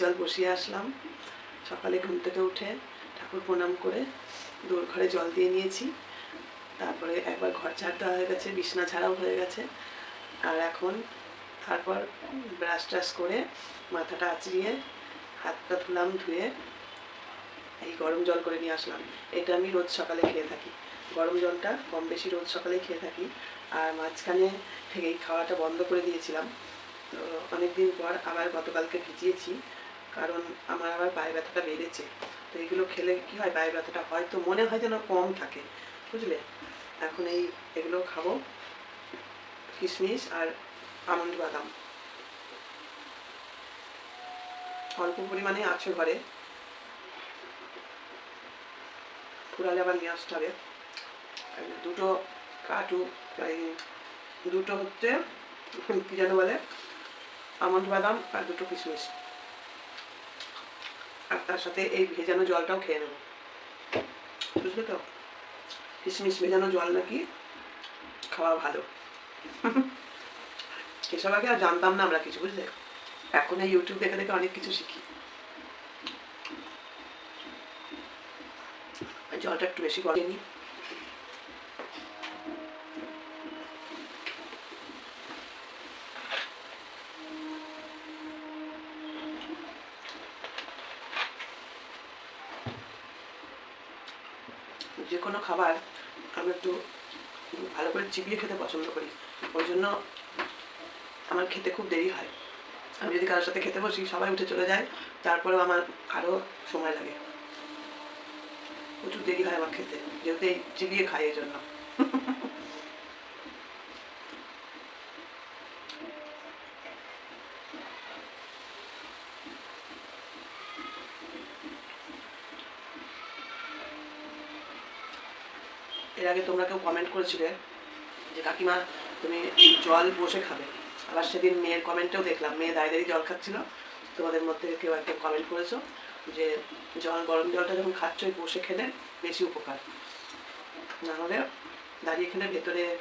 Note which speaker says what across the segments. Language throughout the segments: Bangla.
Speaker 1: জল বসিয়ে আসলাম। সকালে ঘুম থেকে উঠে ঠাকুর প্রণাম করে দোর ঘরে জল দিয়ে নিয়েছি। তারপরে একবার ঘর ঝাড় দেওয়া হয়ে গেছে, বিছনা ছাড়াও হয়ে গেছে। আর এখন তারপর ব্রাশ ট্রাশ করে মাথাটা আঁচড়িয়ে হাতটা ধুলাম, ধুয়ে এই গরম জল করে নিয়ে আসলাম। এটা আমি রোজ সকালে খেয়ে থাকি। গরম জলটা কম বেশি রোজ সকালে খেয়ে থাকি। আর মাঝখানে এই খাওয়াটা বন্ধ করে দিয়েছিলাম। তো অনেকদিন পর আবার গতকালকে ভিজিয়েছি। কারণ আমার আবার পায়ে ব্যথাটা বেড়েছে। তো এগুলো খেলে কী হয়, পায়ে ব্যথাটা হয়তো মনে হয় যেন কম থাকে, বুঝলে? এখন এই এগুলো খাব, কিশমিশ আর আমন্ড বাদাম। অল্প পরিমাণে আছে ঘরে। ফুরালে আবার নিয়ে আসতে হবে। দুটো কাটু দুটো হচ্ছে, কী যেন বলে, আমন্ড বাদাম আর দুটো কিশমিশ। আর তার সাথে এই ভেজানো জলটাও খেয়ে নেব। বুঝলে তো? কিশমিশ ভেজানো জল নাকি খাওয়া ভালো। এসব আগে আর জানতাম না আমরা কিছু, বুঝলে? এখন এই ইউটিউব দেখে দেখে অনেক কিছু শিখি। জলটা একটু বেশি করে নিই। যে কোনো খাবার আমি একটু ভালো করে চিবিয়ে খেতে পছন্দ করি। ওই জন্য আমার খেতে খুব দেরি হয়। আমি যদি কারোর সাথে খেতে বসি, সবাই উঠে চলে যায়, তারপরেও আমার আরও সময় লাগে। প্রচুর দেরি হয় আমার খেতে, যেহেতু এই চিবিয়ে খাই এই জন্য তোমরা কেউ কমেন্ট করেছিলে যে, কাকিমা, তুমি জল বসে খাবে। আবার সেদিন মেয়ের কমেন্টেও দেখলাম। মেয়ে দাঁড়িয়ে দাঁড়িয়ে জল খাচ্ছিল। তোমাদের মধ্যে কেউ একটা কমেন্ট করেছ যে, জল, গরম জলটা যখন খাচ্ছ বসে খেলে বেশি উপকার। না হলে দাঁড়িয়ে খেলে ভেতরে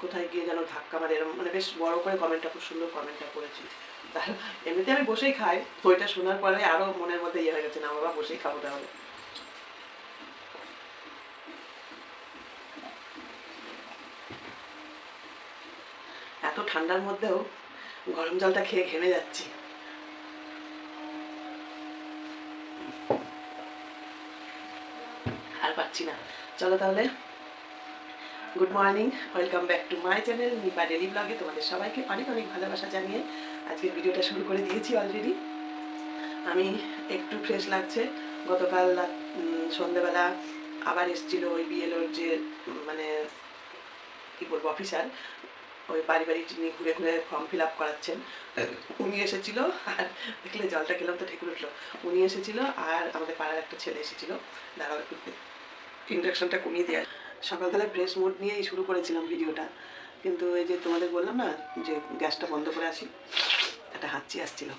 Speaker 1: কোথায় গিয়ে যেন ধাক্কা মারে এরকম মানে বেশ বড় করে কমেন্টটা খুব সুন্দর কমেন্টটা করেছি। তার এমনিতে আমি বসেই খাই। ওইটা শোনার পরে আরও মনের মধ্যে ইয়ে হয়ে গেছে, না বাবা, বসেই খাব তাহলে। এত ঠান্ডার মধ্যেও গরম জলটা খেয়ে ঘেমে যাচ্ছি। আর পাচ্ছি না। চলো তাহলে। Good morning welcome back to my channel Nipa daily ব্লগে তোমাদের সবাইকে অনেক অনেক ভালোবাসা জানিয়ে আজকের ভিডিওটা শুরু করে দিয়েছি অলরেডি আমি একটু ফ্রেশ লাগছে। গতকাল সন্ধেবেলা আবার এসেছিল ওই বিএলওর যে মানে কি বলব অফিসার ওই বাড়ি বাড়ি যিনি ঘুরে ঘুরে ফর্ম ফিল আপ করাচ্ছেন উনি এসেছিল আর দেখলে জলটা খেলাম তো ঠেকুর উঠল। উনি এসেছিল আর আমাদের পাড়ার একটা ছেলে এসেছিল। দাঁড়াও একটু ইন্ডাকশনটা কমিয়ে দেওয়া সকালবেলা ফ্রেশ মুড নিয়েই শুরু করেছিলাম ভিডিওটা। কিন্তু এই যে তোমাদের বললাম না যে গ্যাসটা বন্ধ করে আসি একটা হাঁচি আসছিল।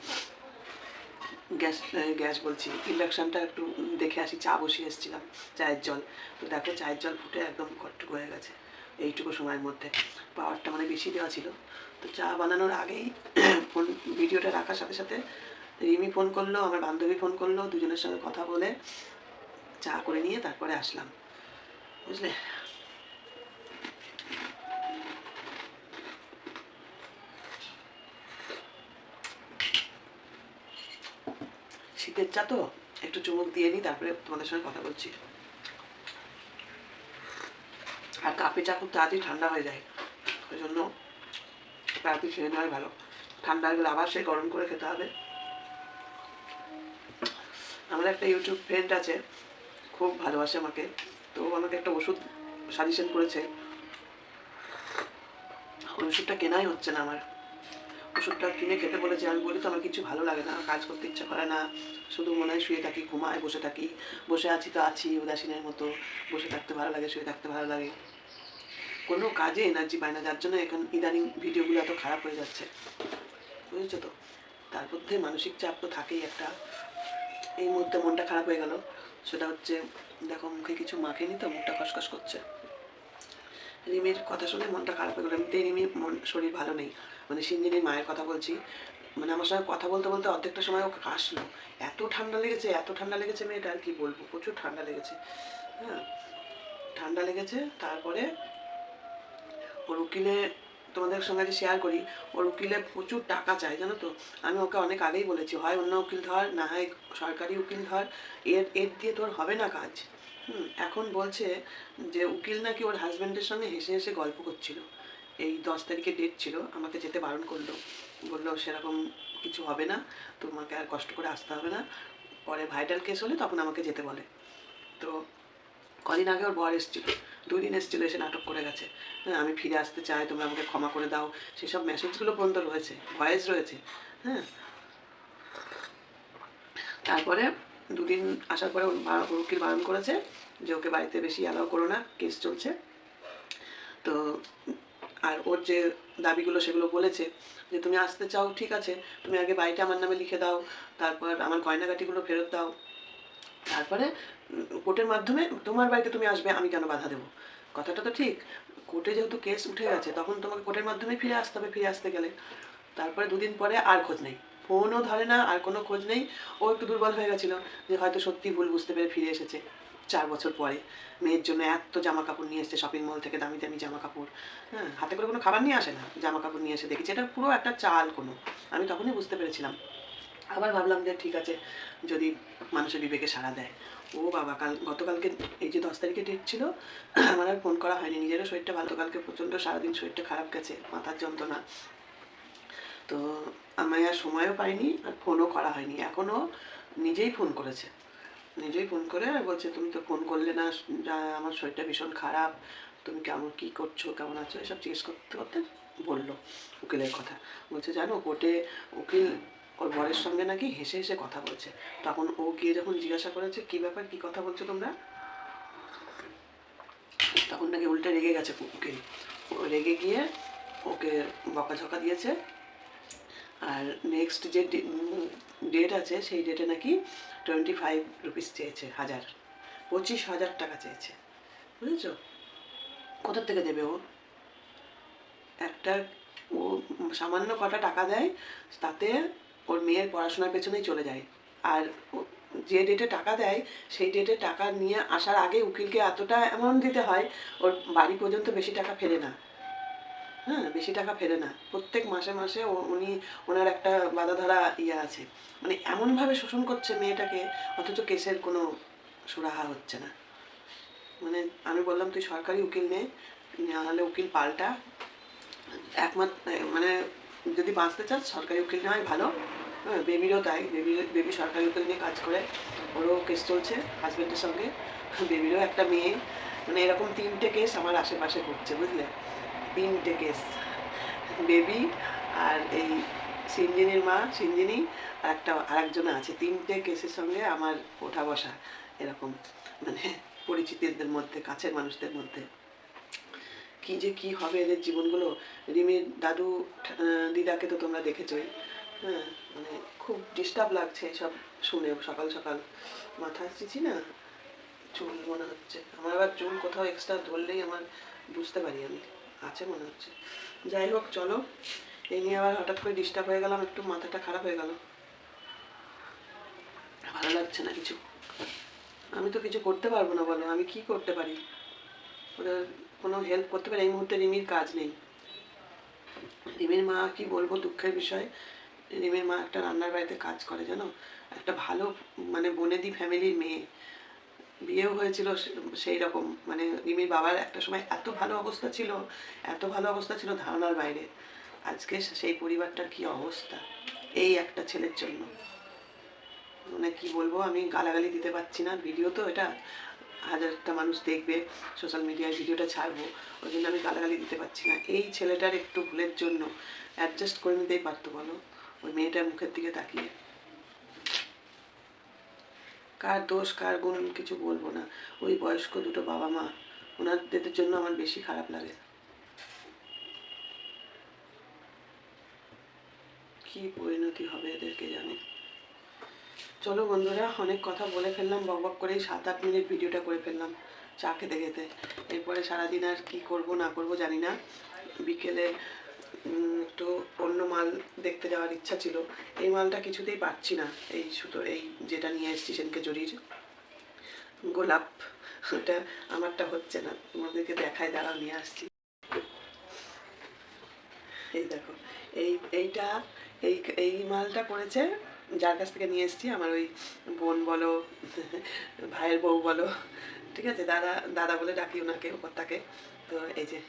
Speaker 1: গ্যাস গ্যাস বলছি ইন্ডাকশানটা একটু দেখে আসি চা বসিয়ে এসেছিলাম চায়ের জল। তো দেখো চায়ের জল ফুটে একদম কটটুকু হয়ে গেছে। এইটুকু সময়ের মধ্যে। পাওয়ারটা মানে বেশি দেওয়া ছিল। তো চা বানানোর আগেই ফোন, ভিডিওটা রাখার সাথে সাথে রিমি ফোন করল, আমার বান্ধবী ফোন করল, দুজনের সঙ্গে কথা বলে চা করে নিয়ে তারপরে আসলাম। বুঝলে? শীতের চা তো একটু চুমুক দিয়ে নিই, তারপরে তোমাদের সঙ্গে কথা বলছি। আর কাপে চা খুব তাড়াতাড়ি ঠান্ডা হয়ে যায়। ওই জন্য তাড়াতাড়ি খেয়ে নেওয়াই ভালো। ঠান্ডা হয়ে গেলে আবার সেই গরম করে খেতে হবে। আমার একটা ইউটিউব ফ্রেন্ড আছে, খুব ভালোবাসে আমাকে। তো আমাকে একটা ওষুধ সাজেশন করেছে। ওই ওষুধটা কেনাই হচ্ছে না আমার। ওষুধটা কিনে খেতে বলেছে। আমি বলি তো আমার কিছু ভালো লাগে না, কাজ করতে ইচ্ছা করে না। শুধু মনে হয় শুয়ে থাকি, ঘুমায়, বসে থাকি। বসে আছি তো আছি, উদাসীনের মতো। বসে থাকতে ভালো লাগে, শুয়ে থাকতে ভালো লাগে। কোনো কাজে এনার্জি পায় না, যার জন্য এখন ইদানিং ভিডিওগুলো এত খারাপ হয়ে যাচ্ছে। বুঝেছ তো? তার মধ্যে মানসিক চাপ তো থাকেই একটা। এই মুহূর্তে মনটা খারাপ হয়ে গেল। সেটা হচ্ছে, দেখো মুখে কিছু মাখেনি তো, মুখটা খসখস করছে। রিমির কথা শুনে মনটা খারাপ হয়ে গেলো। এমনিতেই রিমি মন, শরীর ভালো নেই। মানে সিঞ্জিনীর মায়ের কথা বলছি। মানে আমার সঙ্গে কথা বলতে বলতে অর্ধেকটা সময় ও কাশলো এত ঠান্ডা লেগেছে, এত ঠান্ডা লেগেছে মেয়েটা আর কি বলব? প্রচুর ঠান্ডা লেগেছে। হ্যাঁ ঠান্ডা লেগেছে, তারপরে ওর উকিলে তোমাদের সঙ্গে যে শেয়ার করি, ওর উকিলে প্রচুর টাকা চায়, জানো তো? আমি ওকে অনেক আগেই বলেছি, হয় অন্য উকিল ধর, না হয় সরকারি উকিল ধর, এর এর দিয়ে তোর হবে না কাজ। হুম, এখন বলছে যে উকিল নাকি ওর হাজব্যান্ডের সঙ্গে হেসে হেসে গল্প করছিল। এই দশ তারিখে ডেট ছিল, আমাকে যেতে বারণ করল। বলল সেরকম কিছু হবে না, তোমাকে আর কষ্ট করে আসতে হবে না। পরে ভাইটাল কেস হলে তখন আমাকে যেতে বলে। তো কদিন আগে ওর বর এসেছিল। দুই দিন এসেছিল, এসে নাটক করে গেছে। হ্যাঁ আমি ফিরে আসতে চাই, তোমরা আমাকে ক্ষমা করে দাও। সেসব মেসেজগুলো পর্যন্ত রয়েছে, ভয়েস রয়েছে। হ্যাঁ। তারপরে দুদিন আসার পরে উকিল বারণ করেছে যে ওকে বাড়িতে বেশি অ্যালাউ করো না কেস চলছে। তো আর ওর যে দাবিগুলো সেগুলো বলেছে যে তুমি আসতে চাও, ঠিক আছে, তুমি আগে বাড়িটা আমার নামে লিখে দাও, তারপর আমার গয়নাগাটিগুলো ফেরত দাও। তারপরে কোর্টের মাধ্যমে তোমার বাড়িতে তুমি আসবে, আমি কেন বাধা দেবো? কথাটা তো ঠিক। কোর্টে যেহেতু কেস উঠে গেছে, তখন তোমাকে কোর্টের মাধ্যমে ফিরে আসতে হবে, ফিরে আসতে গেলে। তারপরে দুদিন পরে আর খোঁজ নেই। ফোনও ধরে না, আর কোনো খোঁজ নেই। ও একটু দুর্বল হয়ে গেছিল যে হয়তো সত্যি ভুল বুঝতে পেরে ফিরে এসেছে চার বছর পরে। মেয়ের জন্য এত জামা কাপড় নিয়ে এসছে শপিং মল থেকে দামি দামি জামা কাপড় হ্যাঁ হাতে করে কোনো খাবার নিয়ে আসে না জামা কাপড় নিয়ে এসে দেখেছি। এটা পুরো একটা চাল কোনো। আমি তখনই বুঝতে পেরেছিলাম। আবার ভাবলাম যে ঠিক আছে, যদি মানুষের বিবেকে সাড়া দেয়। ও বাবা, কাল, গতকালকে, এই যে দশ তারিখে ডেট ছিল, আমার আর ফোন করা হয়নি। নিজেরও শরীরটা ভালো কালকে প্রচণ্ড সারাদিন শরীরটা খারাপ গেছে, মাথার যন্ত্রণা। তো আমি আর সময়ও পাইনি, আর ফোনও করা হয়নি। এখনও নিজেই ফোন করেছে। নিজেই ফোন করে আর বলছে, তুমি তো ফোন করলে না আমার শরীরটা ভীষণ খারাপ। তুমি কেমন, কী করছ, কেমন আছো? এসব জিজ্ঞেস করতে করতে বলল উকিলের কথা। বলছে, জানো, কোর্টে উকিল ওর বরের সঙ্গে নাকি হেসে হেসে কথা বলছে। তখন ও গিয়ে যখন জিজ্ঞাসা করেছে, কী ব্যাপার? কী কথা বলছো তোমরা? তখন নাকি উল্টে রেগে গেছে উকিল ও রেগে গিয়ে ওকে বকাঝকা দিয়েছে। আর নেক্সট যে ডেট আছে, সেই ডেটে নাকি টোয়েন্টি ফাইভ রুপিস চেয়েছে, হাজার। পঁচিশ হাজার টাকা চেয়েছে। বুঝেছ? কোথার থেকে দেবে ও? একটা ও সামান্য কটা টাকা দেয়, তাতে ওর মেয়ের পড়াশোনার পেছনেই চলে যায়। আর যে ডেটে টাকা দেয়, সেই ডেটে টাকা নিয়ে আসার আগে উকিলকে এতটা অ্যামাউন্ট দিতে হয়, ওর বাড়ি পর্যন্ত বেশি টাকা ফেরে না। হ্যাঁ বেশি টাকা ফেরে না। প্রত্যেক মাসে মাসে উনি ওনার একটা বাধা ধরা ইয়ে আছে। মানে এমনভাবে শোষণ করছে মেয়েটাকে, অথচ কেসের কোনো সুরাহা হচ্ছে না। মানে আমি বললাম, তুই সরকারি উকিল নে নাহলে উকিল পাল্টা। একমাত্র মানে যদি বাঁচতে চাস সরকারি উকিল নেওয়াই ভালো। হ্যাঁ বেবিরও তাই। বেবি বেবি সরকারি উকিল নিয়ে কাজ করে। ওরও কেস চলছে হাজব্যান্ডের সঙ্গে। বেবিরও একটা মেয়ে। মানে এরকম তিনটে কেস আমার আশেপাশে ঘটছে, বুঝলে? তিনটে কেস। বেবি আর এই সিঞ্জিনির মা, সিঞ্জিনি, আর একটা, আরেকজন আছে। তিনটে কেসের সঙ্গে আমার ওঠা বসা এরকম। মানে পরিচিতদের মধ্যে, কাছের মানুষদের মধ্যে। কি যে কি হবে এদের জীবনগুলো? রিমির দাদু দিদাকে তো তোমরা দেখেছোই। হ্যাঁ মানে খুব ডিস্টার্ব লাগছে এসব শুনে সকাল সকাল। মাথা আসছি না? চুল মনে হচ্ছে। আমার আবার চুল কোথাও এক্সট্রা ধরলেই আমার বুঝতে পারি আমি। আছে মনে হচ্ছে। যাই হোক, চলো। এই নিয়ে আবার হঠাৎ করে ডিস্টার্ব হয়ে গেলাম, একটু মাথাটা খারাপ হয়ে গেল। ভালো লাগছে না কিছু। আমি তো কিছু করতে পারব না বলো, আমি কি করতে পারি? ওদের কোনো হেল্প করতে পারে, এই মুহূর্তে রিমির কাজ নেই। রিমির মা কি বলব দুঃখের বিষয়। রিমির মা একটা রান্নার বাড়িতে কাজ করে, জানো? একটা ভালো মানে বনেদি ফ্যামিলির মেয়ে। বিয়েও হয়েছিল সেই রকম। মানে রিমির বাবার একটা সময় এত ভালো অবস্থা ছিল, এত ভালো অবস্থা ছিল ধারণার বাইরে। আজকে সেই পরিবারটার কি অবস্থা? এই একটা ছেলের জন্য। মানে কি বলব, আমি গালাগালি দিতে পারছি না। ভিডিও তো এটা হাজারটা মানুষ দেখবে সোশ্যাল মিডিয়ায় ভিডিওটা ছাড়বো ওই জন্য আমি গালাগালি দিতে পারছি না। এই ছেলেটার একটু ভুলের জন্য অ্যাডজাস্ট করে নিতেই পারতো বলো? ওই মেয়েটার মুখের দিকে তাকিয়ে। কার দোষ, কার গুণ, আমি কিছু বলব না। ওই বয়স্ক দুটো বাবা মা, ওনাদের জন্য আমার বেশি খারাপ লাগে। কি পরিণতি হবে এদেরকে জানে? চলো বন্ধুরা, অনেক কথা বলে ফেললাম, বক বক করেই সাত আট মিনিট ভিডিওটা করে ফেললাম, চা খেতে খেতে। এরপরে সারাদিন আর কি করব, না করব জানি না। বিকেলে একটু অন্য মাল দেখতে যাওয়ার ইচ্ছা ছিল। এই মালটা কিছুতেই পাচ্ছি না, এই সুতো, এই যেটা নিয়ে এসেছি সেনকে জরির। গোলাপ, ওটা আমারটা হচ্ছে না, তোমাদেরকে দেখায়, দাঁড়াও, নিয়ে আসছি। এই দেখো, এই, এইটা, এই এই মালটা করেছে যার কাছ থেকে নিয়ে এসেছি, আমার ওই বোন বলো, ভাইয়ের বউ বলো, ঠিক আছে? দাদা দাদা বলে ডাকি ওনাকে ওপর তাকে তো এই যে,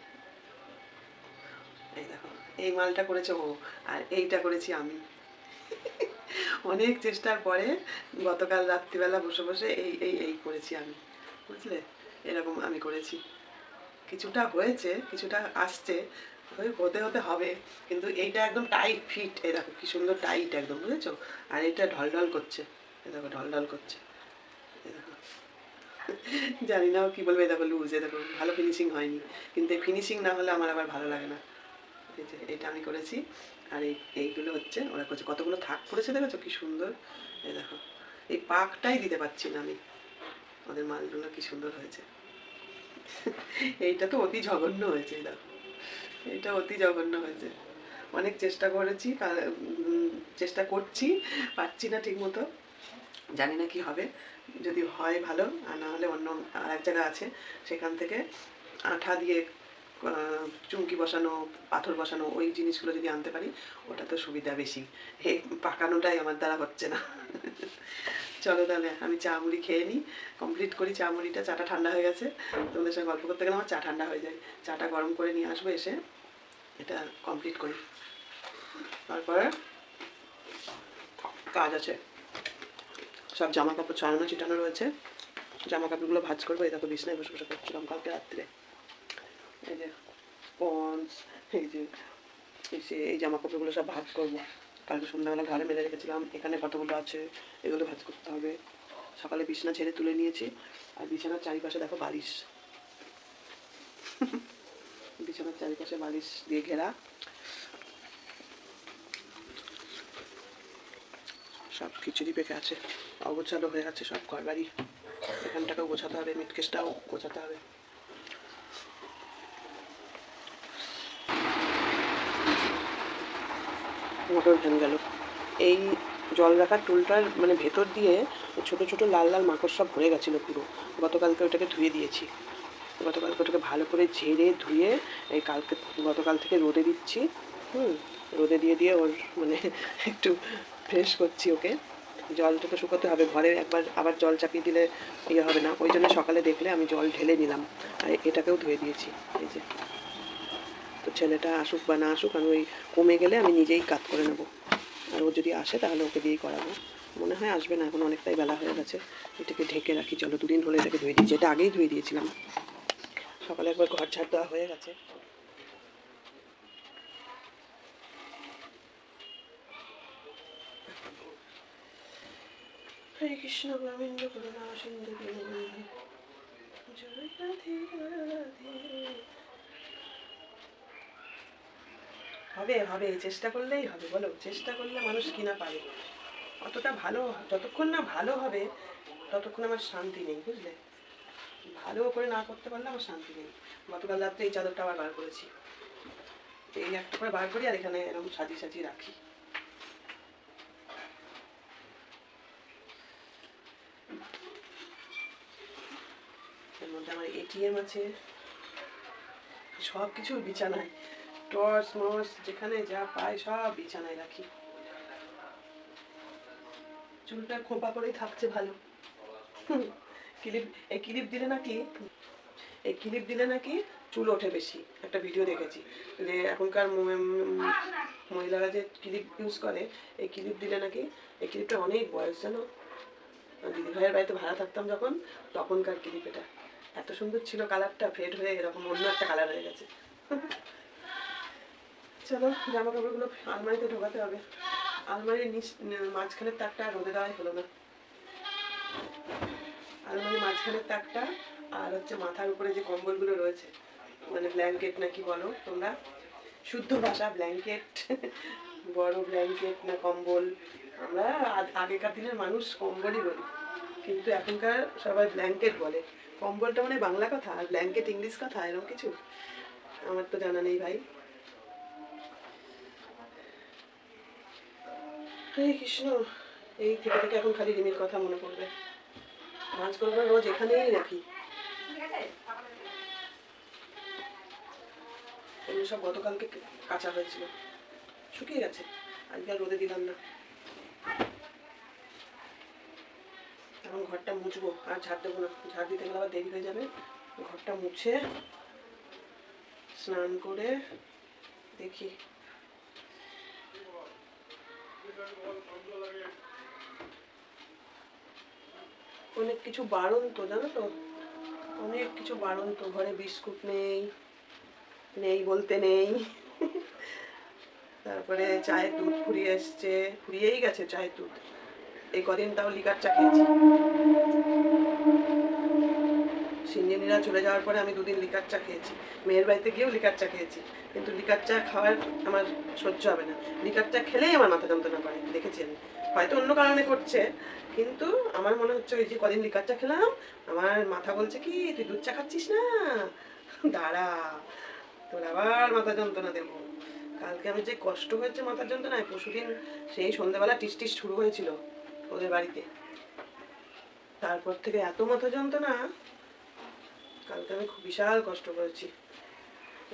Speaker 1: এই দেখো, এই মালটা করেছে ও, আর এইটা করেছি আমি। অনেক চেষ্টার পরে গতকাল রাত্রিবেলা বসে বসে এই এই এই করেছি আমি। বুঝলে? এরকম আমি করেছি। কিছুটা হয়েছে, কিছুটা আসছে হতে হতে হবে। কিন্তু এইটা একদম টাইট ফিট এই দেখো কি সুন্দর টাইট একদম, বুঝেছ? আর এটা ঢল ঢল করছে। এ দেখো ঢল ঢল করছে জানি না কি বলবে দেখো লুজ এ দেখো, ভালো ফিনিশিং হয়নি। কিন্তু এই ফিনিশিং না হলে আমার আবার ভালো লাগে না। এটা আমি করেছি। আর এই, এইগুলো হচ্ছে, ওরা করছে। কতগুলো থাক পড়েছে দেখেছ? কি সুন্দর। এই দেখো। এই পাকটাই দিতে পারছি না আমি। ওদের মালগুলো কি সুন্দর হয়েছে। এইটা তো অতি জঘন্য হয়েছে দেখো। এটা অতি জঘন্য হয়েছে। অনেক চেষ্টা করেছি চেষ্টা করছি, পারছি না ঠিক মতো জানি না কি হবে। যদি হয় ভালো, আর না হলে অন্য আর এক জায়গা আছে, সেখান থেকে আঠা দিয়ে চুমকি বসানো, পাথর বসানো, ওই জিনিসগুলো যদি আনতে পারি, ওটা তো সুবিধা বেশি। এই পাকানোটাই আমার দ্বারা হচ্ছে না। চলো তাহলে, আমি চা মুড়ি খেয়ে নিই। কমপ্লিট করি চা মুড়িটা, চাটা ঠান্ডা হয়ে গেছে। তোমাদের সঙ্গে গল্প করতে গেলে আমার চা ঠান্ডা হয়ে যায়। চাটা গরম করে নিয়ে আসব এসে। এটা কমপ্লিট করি। তারপরে কাজ আছে। সব জামা কাপড় ছড়ানো, ছিটানো রয়েছে। জামা কাপড়গুলো ভাজ করব। এই দেখো, বিছনায় বসে বসে করছিলাম কালকে রাত্রে। এই যে পন্স, এই যে যে এই জামা কাপড়গুলো সব ভাজ করব। কালকে সন্ধ্যাবেলা ঘরে মেলে রেখেছিলাম। এখানে কতগুলো আছে? এগুলো ভাজ করতে হবে। সকালে বিছনা ছেড়ে তুলে নিয়েছি। আর বিছানার চারিপাশে দেখো বালিশ। বিছানার চারিপাশে বালিশ দিয়ে ঘেরা সব খিচুড়ি পেকে আছে অগোছালো হয়ে আছে সব ঘর বাড়ি এখানটাকেও গোছাতে হবে মিটকেসটাও গোছাতে হবে মোটর ভ্যান গেল। এই জল রাখার টুলটার মানে ভেতর দিয়ে ছোট ছোট লাল লাল মাকড় সব ভরে গেছিল পুরো। গতকালকে ওটাকে ধুয়ে দিয়েছি। গতকালকে ওটাকে ভালো করে ঝেড়ে ধুয়ে এই কালকে, গতকাল থেকে রোদে দিচ্ছি, হুম, রোদে দিয়ে দিয়ে ওর মানে একটু ফ্রেশ করছি ওকে। জলটা তো শুকোতে হবে, ঘরে একবার আবার জল চাপিয়ে দিলে ইয়ে হবে না, ওই জন্য সকালে দেখলে আমি জল ঢেলে নিলাম, আর এটাকেও ধুয়ে দিয়েছি, এই যে। তো ছেলেটা আসুক বা না আসুক, আমি ওই কমে গেলে আমি নিজেই কাজ করে নেব, আর ও যদি আসে তাহলে ওকে দিয়েই করাবো। মনে হয় আসবে না, এখন অনেকটাই বেলা হয়ে গেছে, এটাকে ঢেকে রাখি, চলো দুদিন হলে এটাকে ধুয়ে দিয়েছি, এটা আগেই ধুয়ে দিয়েছিলাম। সকালে একবার ঘর ঝাড় দেওয়া হয়ে গেছে। হরে কৃষ্ণ, গোবিন্দ করুণা সিন্ধু হবে হবে, চেষ্টা করলেই হবে, বলো, চেষ্টা করলে মানুষ কি না পারে অতটা ভালো, যতক্ষণ না ভালো হবে, ততক্ষণ আমার শান্তি নেই, বুঝলে? ভালো করে না করতে পারলে আমার শান্তি নেই। গতকাল রাত্রে এই চাদরটা আবার বার করেছি। এই একটা করে বার করি আর এখানে এরকম সাজিয়ে সাজিয়ে রাখি। এর মধ্যে আমার এটিএম আছে। সব কিছু বিছানায়। টর্চ মর্চ যেখানে যা পাই সব বিছানায় রাখি। চুলটা খোপা করেই থাকছে ভালো। ক্লিপ, এই ক্লিপ দিলে নাকি, এই ক্লিপ দিলে নাকি চুল ওঠে বেশি। একটা ভিডিও দেখেছি যে এখনকার মহিলারা যে ক্লিপ ইউজ করে, এই ক্লিপ দিলে নাকি, এই ক্লিপটা অনেক বয়স জানো? দিদি ভাইয়ের বাড়িতে ভাড়া থাকতাম যখন, তখনকার ক্লিপ এটা। এত সুন্দর ছিল কালারটা ফেড হয়ে এরকম অন্য একটা কালার হয়ে গেছে। চলো জামা কাপড়গুলো আলমারিতে ঢোকাতে হবে। আলমারির নিচ মাঝখানের আর রোদে দেওয়াই হলো না। আলমারির মাঝখানের তাকটা আর হচ্ছে মাথার উপরে যে কম্বলগুলো রয়েছে মানে ব্ল্যাঙ্কেট নাকি বলো তোমরা? শুদ্ধ ভাষা ব্ল্যাঙ্কেট বড় ব্ল্যাঙ্কেট না কম্বল। আমরা আগেকার দিনের মানুষ কম্বলই বলি, কিন্তু এখনকার সবাই ব্ল্যাঙ্কেট বলে। কম্বলটা মানে বাংলা কথা, আর ব্ল্যাঙ্কেট ইংলিশ কথা এরকম কিছু? আমার তো জানা নেই ভাই। হরে কৃষ্ণ, এই থেকে থেকে এখন খালি রিমির কথা মনে পড়বে। করব রোজ এখানেই রাখি। এগুলো সব গতকালকে কাঁচা হয়েছিল। শুকিয়ে গেছে। আজকে আর রোদে দিলাম না। এখন ঘরটা মুছবো, আর ঝাড় দেবো না। ঝাড় দিতে গেলে আবার দেরি হয়ে যাবে। ঘরটা মুছে স্নান করে দেখি। অনেক কিছু বারণ তো জানো তো? অনেক কিছু বারণ তো ঘরে বিস্কুট নেই নেই বলতে নেই। তারপরে চায়ের দুধ ফুরিয়ে এসছে, ফুরিয়েই গেছে চায়ের দুধ। এই কদিন তাও লিকার চা খেয়েছি। সিঞ্জিনীরা চলে যাওয়ার পরে আমি দুদিন লিকার চা খেয়েছি। মেয়ের বাড়িতে গিয়েও লিকার চা খেয়েছি। কিন্তু লিকার চা খাওয়ার আমার সহ্য হবে না। লিকার চা খেলেই আমার মাথা যন্ত্রণা করে, দেখেছি আমি। হয়তো অন্য কারণে করছে, কিন্তু আমার মনে হচ্ছে ওই যে কদিন লিকার চা খেলাম, আমার মাথা বলছে কি, তুই দুধ চা খাচ্ছিস না? দাঁড়া, তোর আবার মাথা যন্ত্রণা দেবো। কালকে আমি যে কষ্ট হয়েছে মাথার যন্ত্রণায়, পরশুদিন সেই সন্ধ্যাবেলা টিস টিস শুরু হয়েছিল ওদের বাড়িতে। তারপর থেকে এত মাথা যন্ত্রণা কালকে আমি খুব বিশাল কষ্ট করেছি।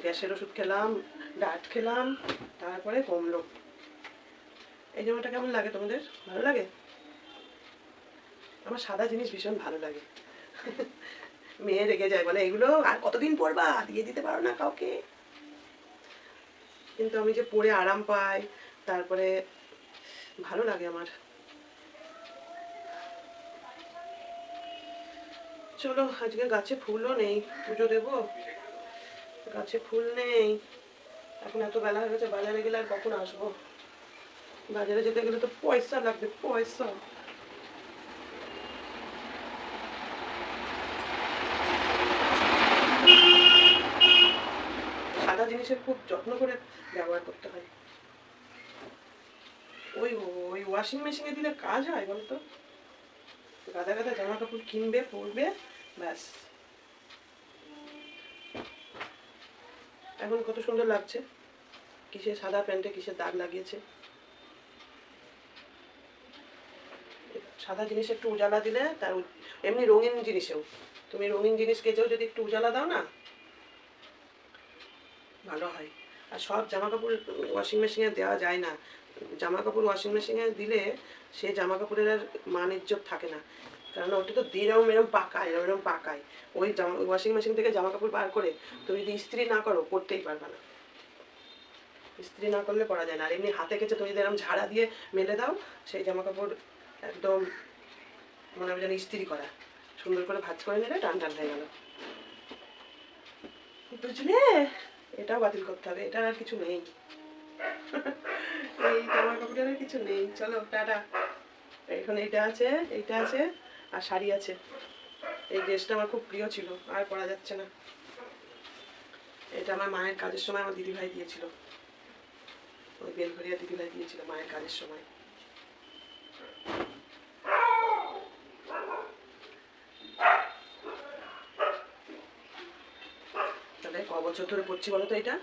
Speaker 1: গ্যাসের ওষুধ খেলাম ডাট খেলাম, তারপরে কমলো। এই জামাটা কেমন লাগে তোমাদের? ভালো লাগে? আমার সাদা জিনিস ভীষণ ভালো লাগে। মেয়ে রেগে যায়, বলে, এগুলো আর কতদিন পরবা? দিয়ে দিতে পারো না কাউকে? কিন্তু আমি যে পরে আরাম পাই, তারপরে ভালো লাগে আমার। চলো, আজকে গাছে ফুলও নেই, পুজো দেবো। গাছে ফুল নেই। এখন এত বেলা হয়ে গেছে, বাজারে গেলে আর কখন আসব? বাজারে যেতে গেলে তো পয়সা লাগবে, পয়সা। সাদা জিনিসের খুব যত্ন করে ব্যবহার করতে হয়। ওই ওই ওয়াশিং মেশিনে দিলে কাজ হয় বলতো? গাদা গাদা জামা কাপড় কিনবে, পরবে। ব্যাস। এখন কত সুন্দর লাগছে। কিসের সাদা প্যান্টে কিসের দাগ লাগিয়েছে। সাদা জিনিস একটু উজালা দিলে তার এমনি রঙিন জিনিসেও। তুমি রঙিন জিনিস কেচেও যদি একটু উজালা দাও না, ভালো হয়। আর সব জামা কাপড় ওয়াশিং মেশিনে দেওয়া যায় না। জামা কাপড় ওয়াশিং মেশিনে দিলে সে জামা কাপড়ের আর মান ইজ্জত থাকে না। কারণ ওটা তো এরম এরম পাকায়, এরম এরম পাকায়। ওই জামা ওয়াশিং মেশিন থেকে জামা কাপড় বার করে তুমি যদি ইস্ত্রি না করো, পরতেই পারবে না। ইস্ত্রি না করলে পরা যায় না। আর এমনি হাতে কেচে তুমি যদি এরম ঝাড়া দিয়ে মেলে দাও, সেই জামা কাপড় একদম মনে হবে যেন ইস্ত্রি করা। সুন্দর করে ভাজ করে নিলে টান টান হয়ে গেল। বুঝলে? এটাও বাতিল করতে হবে। এটার আর কিছু নেই। এই জামা কাপড়ের কিছু নেই। চলো, টাটা। এখন এইটা আছে এইটা আছে। আর শাড়ি আছে। এই ড্রেসটা আমার খুব প্রিয় ছিল, আর পরা যাচ্ছে না। এটা আমার মায়ের কাজের সময় আমার দিদিভাই দিয়েছিল। ওই বেলঘরিয়া দিদিভাই দিয়েছিল মায়ের কাজের সময়। তাহলে ক বছর ধরে পড়ছি বলো তো এটা?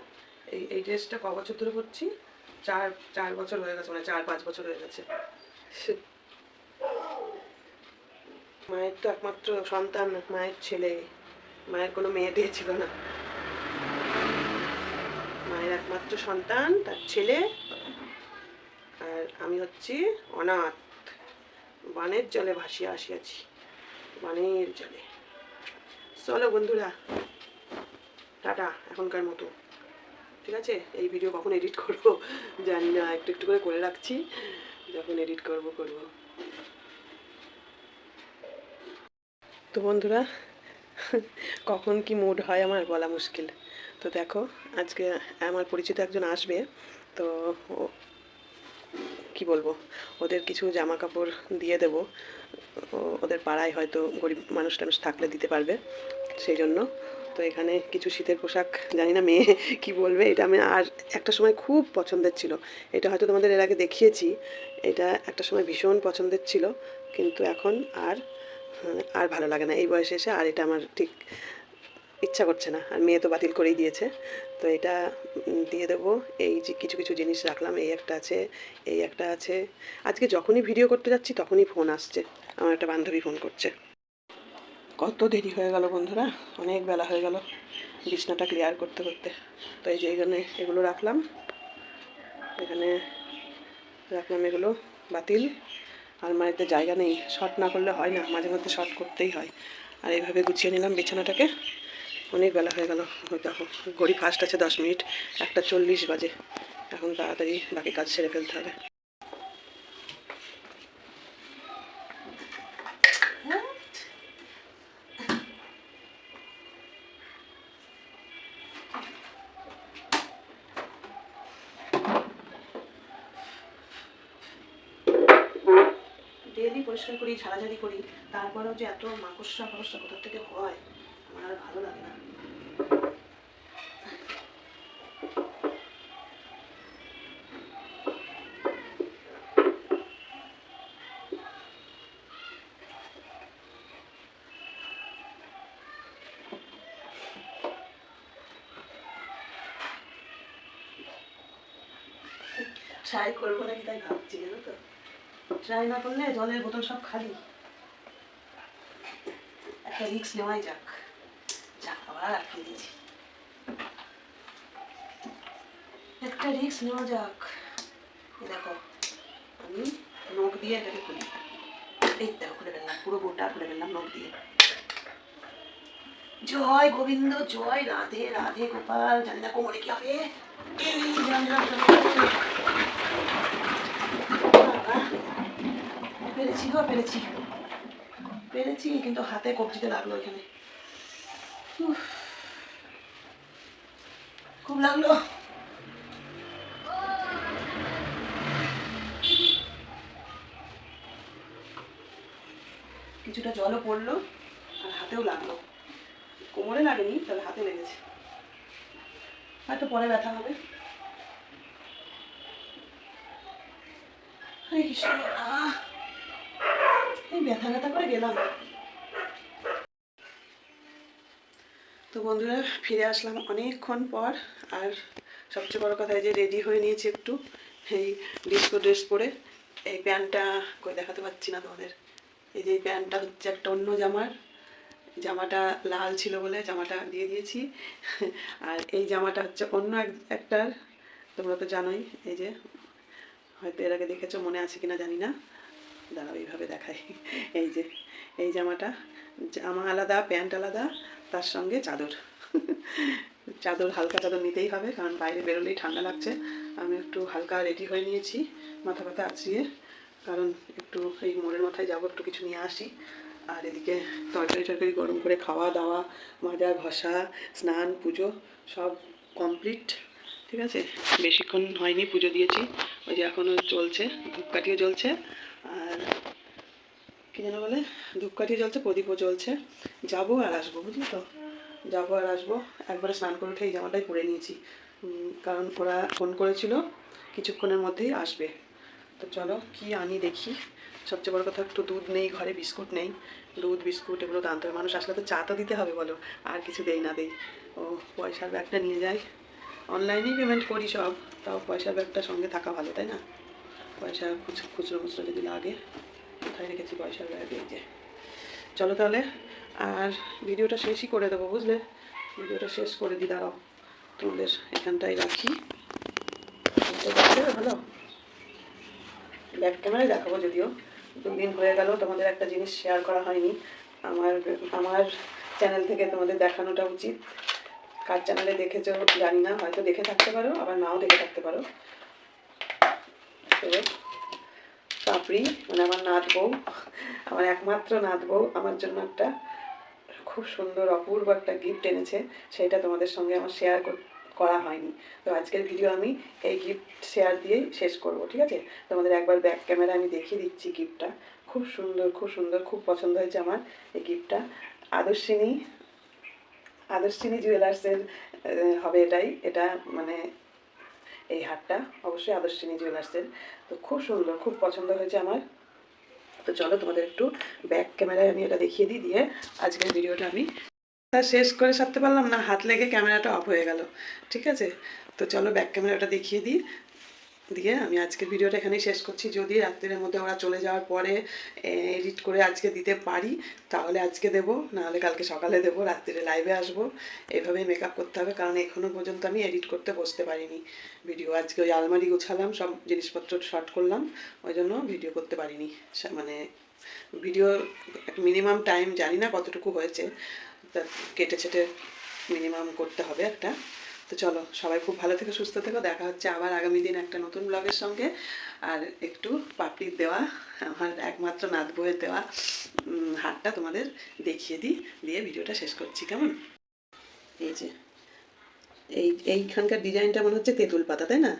Speaker 1: এই এই ড্রেসটা ক বছর ধরে পড়ছি? চার চার বছর হয়ে গেছে মানে চার, পাঁচ বছর হয়ে গেছে। মায়ের তো একমাত্র সন্তান, মায়ের ছেলে। মায়ের কোনো মেয়ে দিয়ে ছিল না। মায়ের একমাত্র সন্তান, তার ছেলে, আর আমি হচ্ছি অনাথ। বানের জলে ভাসিয়ে আসিয়াছি, বানের জলে। চলো বন্ধুরা, টাটা এখনকার মতো। ঠিক আছে? এই ভিডিও কখন এডিট করব? জানি না, একটু একটু করে করে রাখছি। যখন এডিট করব করব। তো বন্ধুরা, কখন কি মুড হয় আমার বলা মুশকিল। তো দেখো, আজকে আমার পরিচিত একজন আসবে, তো কি বলব, ওদের কিছু জামা কাপড় দিয়ে দেব। ওদের পাড়ায় হয়তো গরিব মানুষ টানুষ থাকলে দিতে পারবে, সেই জন্য। তো এখানে কিছু শীতের পোশাক, জানি না মেয়ে কি বলবে, এটা আমি আর একটা সময় খুব পছন্দের ছিল। এটা হয়তো তোমাদের এর আগে দেখিয়েছি, এটা একটা সময় ভীষণ পছন্দের ছিল, কিন্তু এখন আর আর ভালো লাগে না এই বয়সে এসে, আর এটা আমার ঠিক ইচ্ছা করছে না। আর মেয়ে তো বাতিল করেই দিয়েছে। তো এটা দিয়ে দেবো। এই যে কিছু কিছু জিনিস রাখলাম। এই একটা আছে, এই একটা আছে। আজকে যখনই ভিডিও করতে যাচ্ছি, তখনই ফোন আসছে। আমার একটা বান্ধবী ফোন করছে। কত দেরি হয়ে গেল বন্ধুরা। অনেক বেলা হয়ে গেল বিছনাটা ক্লিয়ার করতে করতে। তো এই যে এখানে এগুলো রাখলাম। এখানে রাখলাম এগুলো বাতিল। আলমারিতে জায়গা নেই শর্ট না করলে হয় না, মাঝে মধ্যে শর্ট করতেই হয়। আর এইভাবে গুছিয়ে নিলাম বিছানাটাকে। অনেক বেলা হয়ে গেল। দেখো, ঘড়ি ফার্স্ট আছে দশ মিনিট, একটা চল্লিশ বাজে। এখন তাড়াতাড়ি বাকি কাজ সেরে ফেলতে হবে। ডেলি পরিষ্কার করি, ঝাড়াঝাড়ি করি, তারপরেও যে এত মাকড়সা ফাকড়সা কোথা থেকে হয়, আমার আর ভালো লাগে না। ট্রাই করব নাকি তাই ভাবছি, জানো তো? ট্রাই না করলে জলের বোতল সব খালি। একটা রিক্স নেওয়াই যাক। যাক আবার আটকে একটা রিক্স নেওয়া যাক। দেখো আমি নখ দিয়ে এটাকে খুলি। এই দেখো খুলে ফেললাম পুরো গোটা খুলে ফেললাম নখ দিয়ে। জয় গোবিন্দ জয় রাধে রাধে গোপাল। জানি না কোমরে কি হবে। এই জানি না বাবা, পেরেছি গো পেরেছি। পেরেছি, কিন্তু হাতে কবজিতে লাগল এখানে। খুব লাগল। কিছুটা জলও পড়ল, আর হাতেও লাগল। কোমরে লাগেনি, তবে হাতে লেগেছে। হয়তো পরে ব্যথা হবে। কৃষ্ণ, আহ! তো বন্ধুরা, ফিরে আসলাম অনেকক্ষণ পর, আর সবচেয়ে বড় কথা যে রেডি হয়ে নিয়েছি একটু, এই ডিস্কো ড্রেস পরে। এই প্যান্টটা করে দেখাতে পারছি না তোমাদের। এই যে প্যান্টটা হচ্ছে একটা অন্য জামার। জামাটা লাল ছিল বলে জামাটা দিয়ে দিয়েছি। আর এই জামাটা হচ্ছে অন্য এক- একটার, তোমরা তো জানোই, এই যে, হয়তো এর আগে দেখেছ, মনে আছে কিনা জানি না। দাঁড়াও, এইভাবে দেখাই। এই যে, এই জামাটা জামা আলাদা, প্যান্ট আলাদা, তার সঙ্গে চাদর। চাদর, হালকা চাদর নিতেই হবে, কারণ বাইরে বেরোলেই ঠান্ডা লাগছে। আমি একটু হালকা রেডি হয়ে নিয়েছি, মাথা ব্যথা আঁচড়িয়ে, কারণ একটু এই মোড়ের মাথায় যাব, একটু কিছু নিয়ে আসি। আর এদিকে তরকারি টরকারি গরম করে খাওয়া দাওয়া, মাজা, ঘষা, স্নান, পুজো, সব কমপ্লিট। ঠিক আছে? বেশিক্ষণ হয়নি, পুজো দিয়েছি। ওই যে এখনও চলছে ধূপকাঠিও জ্বলছে। আর কী যেন বলে, ধূপকাঠি জ্বলছে, প্রদীপও জ্বলছে। যাব আর আসব, বুঝলি তো? যাব আর আসব। একবারে স্নান করে উঠে এই জামাটাই পরে নিয়েছি। কারণ ওরা ফোন করেছিল, কিছুক্ষণের মধ্যেই আসবে। তো চলো, কি আনি দেখি। সবচেয়ে বড় কথা একটু দুধ নেই, ঘরে বিস্কুট নেই। দুধ, বিস্কুট এগুলো তো আনতে হবে। মানুষ আসলে তো চা তো দিতে হবে বলো, আর কিছু দেই না দেই। ও, পয়সার ব্যাগটা নিয়ে যাই। অনলাইনেই পেমেন্ট করি সব, তাও পয়সার ব্যাগটা সঙ্গে থাকা ভালো, তাই না? পয়সা খুচ- খুচরো খুচরো যদি লাগে কোথায় রেখেছি পয়সার ব্যাগ যে। চলো তাহলে, আর ভিডিওটা শেষই করে দেবো, বুঝলে? ভিডিওটা শেষ করে দিই দাঁড়াও। তোমাদের এখানটায় রাখি। ভালো ব্যাক ক্যামেরায় দেখাবো যদিও। দুদিন হয়ে গেল, তোমাদের একটা জিনিস শেয়ার করা হয়নি। আমার আমার চ্যানেল থেকে তোমাদের দেখানোটা উচিত। কার চ্যানেলে দেখেছ জানি না, হয়তো দেখে থাকতে পারো, আবার নাও দেখে থাকতে পারো। পাপড়ি মানে আমার নাত বউ, আমার একমাত্র নাত বউ, আমার জন্য একটা খুব সুন্দর, অপূর্ব একটা গিফট এনেছে। সেটা তোমাদের সঙ্গে আমার শেয়ার করা হয়নি। তো আজকের ভিডিও আমি এই গিফট শেয়ার দিয়েই শেষ করব, ঠিক আছে? তোমাদের একবার ব্যাক ক্যামেরা আমি দেখিয়ে দিচ্ছি গিফটটা খুব সুন্দর খুব সুন্দর, খুব পছন্দ হয়েছে আমার এই গিফটটা আদর্শিনী আদর্শিনী জুয়েলার্সের হবে এটাই। এটা মানে এই হারটা অবশ্যই আদর্শিনী জুয়েলার্সের তো খুব সুন্দর, খুব পছন্দ হয়েছে আমার। তো চলো তোমাদের একটু ব্যাক ক্যামেরায় আমি এটা দেখিয়ে দিই, দিয়ে আজকের ভিডিওটা আমি তা শেষ করে সারতে পারলাম না, হাত লেগে ক্যামেরাটা অফ হয়ে গেল। ঠিক আছে? তো চলো ব্যাক ক্যামেরাটা দেখিয়ে দিই। দিয়ে আমি আজকের ভিডিওটা এখানেই শেষ করছি। যদি রাত্রের মধ্যে ওরা চলে যাওয়ার পরে এডিট করে আজকে দিতে পারি, তাহলে আজকে দেব, নাহলে কালকে সকালে দেবো, রাত্রিরে লাইভে আসব। এইভাবেই মেকআপ করতে হবে, কারণ এখনও পর্যন্ত আমি এডিট করতে বসতে পারিনি। ভিডিও আজকে ওই আলমারি গুছালাম, সব জিনিসপত্র শর্ট করলাম, ওই জন্য ভিডিও করতে পারিনি। মানে ভিডিও মিনিমাম টাইম জানি না কতটুকু হয়েছে, তা কেটে ছেটে মিনিমাম করতে হবে একটা। তো চলো, সবাই খুব ভালো থেকে, সুস্থ থেকো। দেখা হচ্ছে আবার আগামী দিন একটা নতুন ব্লগের সঙ্গে। আর একটু পাপড়ির দেওয়া, আমার একমাত্র নাত বইয়ের দেওয়া হারটা তোমাদের দেখিয়ে দিই, দিয়ে ভিডিওটা শেষ করছি, কেমন? এই যে, এই, এইখানকার ডিজাইনটা মনে হচ্ছে তেঁতুল পাতা, তাই না?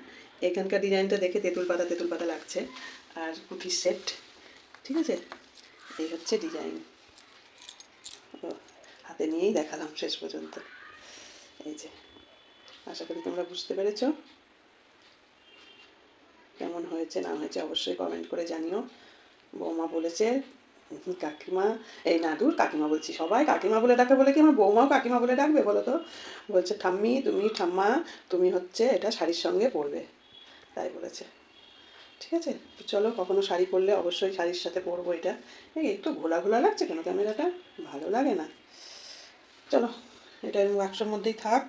Speaker 1: এখানকার ডিজাইনটা দেখে তেঁতুল পাতা তেঁতুল পাতা লাগছে। আর পুঁথির সেট, ঠিক আছে? এই হচ্ছে ডিজাইন। হাতে নিয়েই দেখালাম শেষ পর্যন্ত। এই যে আশা করি তোমরা বুঝতে পেরেছ। কেমন হয়েছে, না হয়েছে অবশ্যই কমেন্ট করে জানিও। বৌমা বলেছে কাকিমা, এই নাদুর কাকিমা বলছি সবাই, কাকিমা বলে ডাকে, বলে কি আমার বৌমাও কাকিমা বলে ডাকবে বলো তো? বলছে, ঠাম্মি, তুমি, ঠাম্মা, তুমি হচ্ছে এটা শাড়ির সঙ্গে পরবে। তাই বলেছে। ঠিক আছে? চলো, কখনো শাড়ি পরলে অবশ্যই শাড়ির সাথে পরবো এটা। এই একটু ঘোলা ঘোলা লাগছে কেন ক্যামেরাটা? ভালো লাগে না। চলো, এটা বাক্সের মধ্যেই থাক।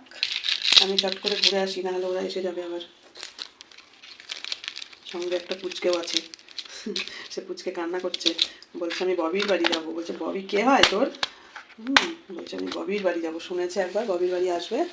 Speaker 1: আমি চট করে ঘুরে আসি না হলে ওরা এসে যাবে আবার। সঙ্গে একটা পুচকেও আছে। সে পুচকে কান্না করছে। বলছে, আমি ববির বাড়ি যাব। বলছে, ববি কে হয় তোর? হুম, বলছে, আমি ববির বাড়ি যাব। শুনেছে একবার, ববির বাড়ি আসবে।